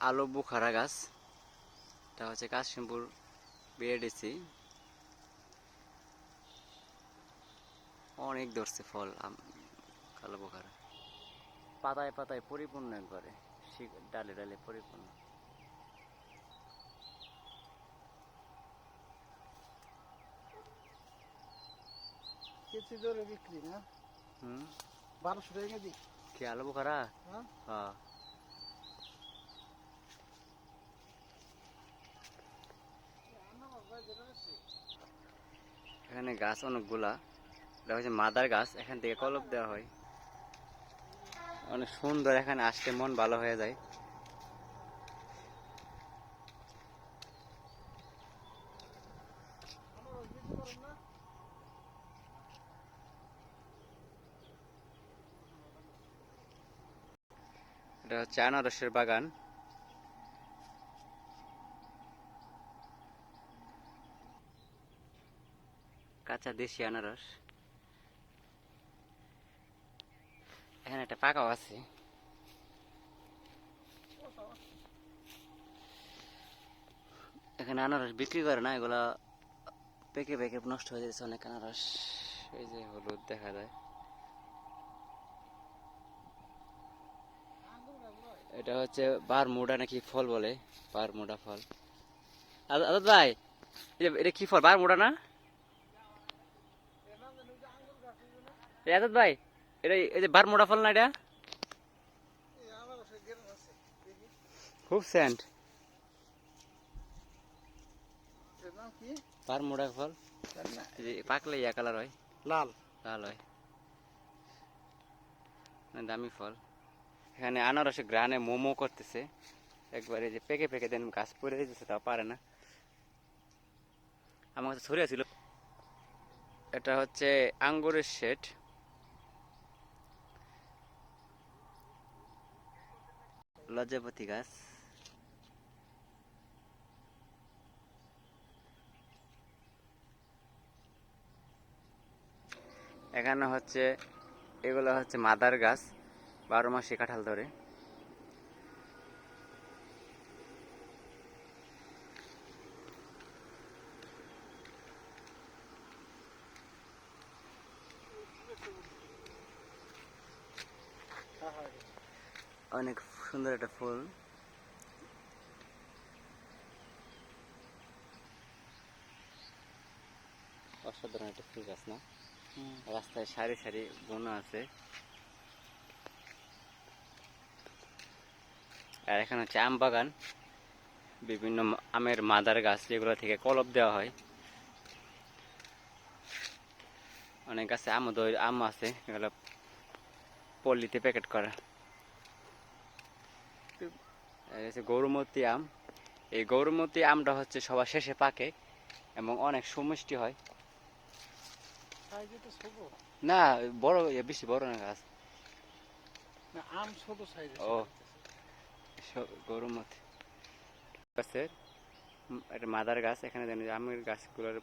আলো বুখারা গাছ। এটা হচ্ছে কাশিমপুর বিএডিসি। অনেক ধরছে ফল কালো বুখারা। পাতায় পাতায় পরিপূর্ণ একবারে ডালে ডালে পরিপূর্ণ। কেজি দরে বিক্রি না? হুম? বারোশো টাকা কেজি। কি আলো বুখারা? হ্যাঁ। হ্যাঁ। এখানে গাছ অনেকগুলা। এটা হচ্ছে মাদার গাছ, এখান থেকে কলপ দেওয়া হয়। অনেক সুন্দর এখানে আসতে মন ভালো হয়ে যায়। এটা হচ্ছে আনারসের বাগান। কাঁচা দেশি আনারস। এখানে একটা পাকাও আছে। এখানে আনারস বিক্রি করে না, এগুলা পেকে পেকে নষ্ট হয়ে যাচ্ছে অনেক আনারস। এই যে হলুদ দেখা যায়। এটা হচ্ছে বারমুডা নাকি ফল বলে, বারমুডা ফল। আজ- আজাদ ভাই এটা কি ফল? বারমুডা না? এই ভাই এটা এই যে বারমুডা ফল না এটা? খুব স্যান্ড নাম ফল। এই পাকলে ইয়া কালার হয়। লাল। লাল হয়। মানে দামি ফল। এখানে আনারসে গ্রানে মোমো করতেছে। একবারে যে পেকে পেকে দেন গাছ পরে দিতেছে তাও পারে না। আমার কাছে ছড়িয়ে ছিল। এটা হচ্ছে আঙ্গুরের শেড। লজ্জাপতি গাছ এখানে হচ্ছে এগুলো হচ্ছে মাদার গাছ বারো মাসে কাঁঠাল ধরে। অনেক সুন্দর একটা ফুল। অসাধারণ একটা ফুল গাছ না? রাস্তায় সারি সারি বোনা আছে। আর এখানে হচ্ছে আম বাগান। বিভিন্ন আমের মাদার গাছ যেগুলো থেকে কলপ দেওয়া হয়। অনেক গাছে আম আম আছে এগুলো পল্লিতে প্যাকেট করা। হচ্ছে গৌরমতি আম। এই গৌরমতি আমটা হচ্ছে সবার শেষে পাকে এবং অনেক সুমিষ্টি হয়। না বড় বেশি বড় না গাছ। না আম ছোট সাইজে ও। গরুমতি। গাছের একটা মাদার গাছ এখানে জানি আমের গাছগুলোর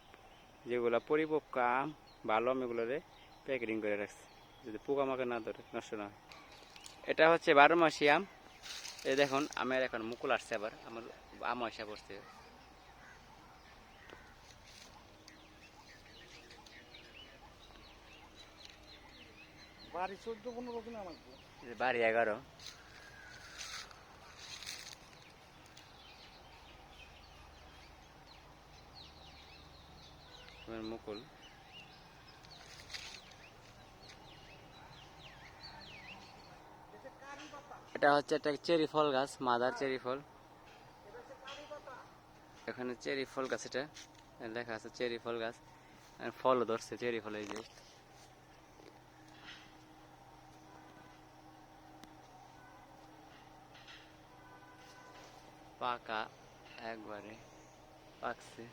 যেগুলো পরিপক্ক আম ভালো আম এগুলোরে প্যাকেটিং করে রাখছে যদি পোকামাকে না ধরে নষ্ট না হয়। এটা হচ্ছে বারো মাসি আম। এই দেখুন আমের এখন মুকুল আসছে আবার আমার আম আসা পড়ছে। বাড়ি চোদ্দ পনেরো কিনা লাগবে বাড়ি এগারো। আমের মুকুল। এটা হচ্ছে একটা চেরি ফল গাছ মাদার চেরি ফল। এখানে চেরি ফল গাছ এটা লেখা আছে চেরি ফল গাছ। ফলও ধরছে চেরি ফল এই যে। পাকা একবারে পাকছে।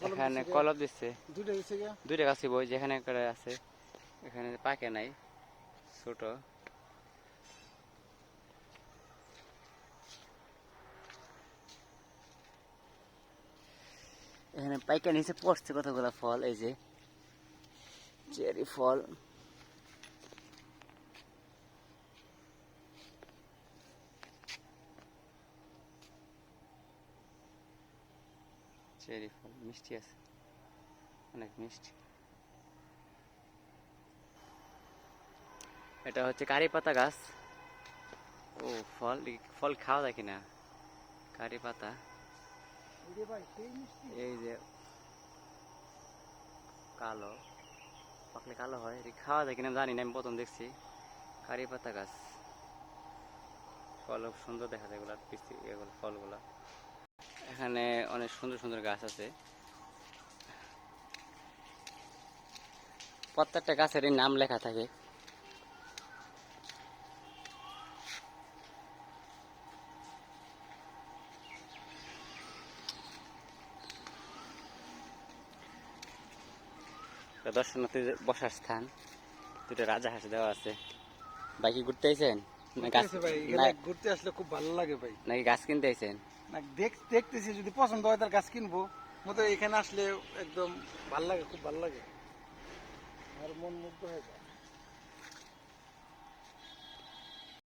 কলম এখানে কলপ দিচ্ছে দুইটা বই যেখানে করে আছে এখানে পাকে নাই। ছোট। এখানে পাইকা নিচে পড়ছে কতগুলো ফল? এই যে চেরি ফল। চেরি ফল, মিষ্টি আছে। অনেক মিষ্টি। এটা হচ্ছে কারি পাতা গাছ। ও, ফল ফল খাওয়া যায় কিনা? কারি পাতা এই যে কালো, পাকলে কালো হয়, এটা খাওয়া যায় কিনা জানি না, আমি প্রথম দেখছি। কারি পাতা গাছ। ফল সুন্দর দেখা যায় এগুলার পিস্তি এগুলো, ফলগুলা। এখানে অনেক সুন্দর সুন্দর গাছ আছে। প্রত্যেকটা গাছের নাম লেখা থাকে। এটা দর্শনার্থীদের বসার স্থান। দুটো রাজা হাঁস দেওয়া আছে। বাইকে ঘুরতে আইছেন? ঘুরতে আসলে খুব ভালো লাগে ভাই। নাকি গাছ কিনতে আইছেন? দেখতেছি যদি পছন্দ হয় তার গাছ কিনবো। মতো এখানে আসলে একদম ভালো লাগে খুব ভালো লাগে। আর মন মুগ্ধ হয়ে যায়।